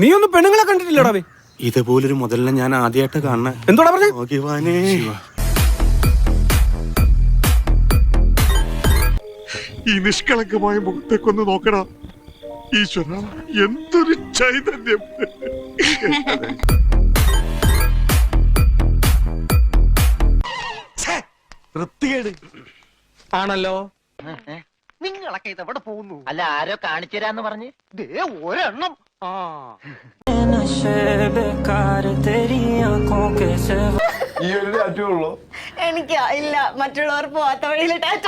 നീ ഒന്നും പെണ്ണുങ്ങളെ കണ്ടിട്ടില്ലടാ ബേ ഇതുപോലൊരു മുതലിനെ ഞാൻ ആദ്യമായിട്ട് കാണണ എന്തോടാ പറഞ്ഞേ? ഈ നിഷ്കളങ്കമായ മുഖത്തേക്കൊന്ന് നോക്കടാ. ഈശ്വര എന്തൊരു ചൈതന്യം. ആണല്ലോ. നിങ്ങളൊക്കെ ഇത് എവിടെ പോകുന്നു അല്ല ആരോ കാണിച്ചു തരാന്ന് പറഞ്ഞ് ദേ ഒരെണ്ണം ആ नशे बेकार तेरी आंखों के सिवा എനിക്ക് ഇല്ല മറ്റുള്ളവർ പോവാത്ത വഴിയിൽ ടാറ്റ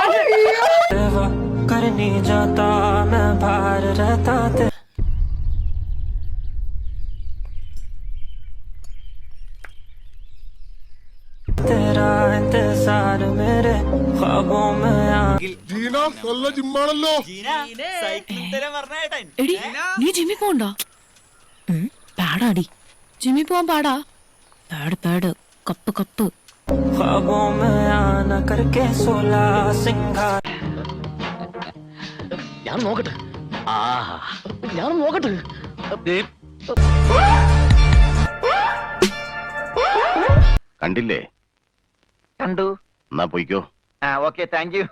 सेवा कर नहीं जाता मैं बाहर रहता ते तेरा इंतजार मेरे ജിമ്മാണല്ലോ. എടി നീ ജിമ്മിൽ പോണ്ടോ പാടാടി ജിമ്മി പോവാൻ പാടാ. പാട് പാട് കപ്പ് കപ്പ്. ഞാൻ നോക്കട്ടെ. ആ ഞാൻ നോക്കട്ടെ. കണ്ടില്ലേ? കണ്ടു. എന്നാ പോയിക്കോ. Okay thank you.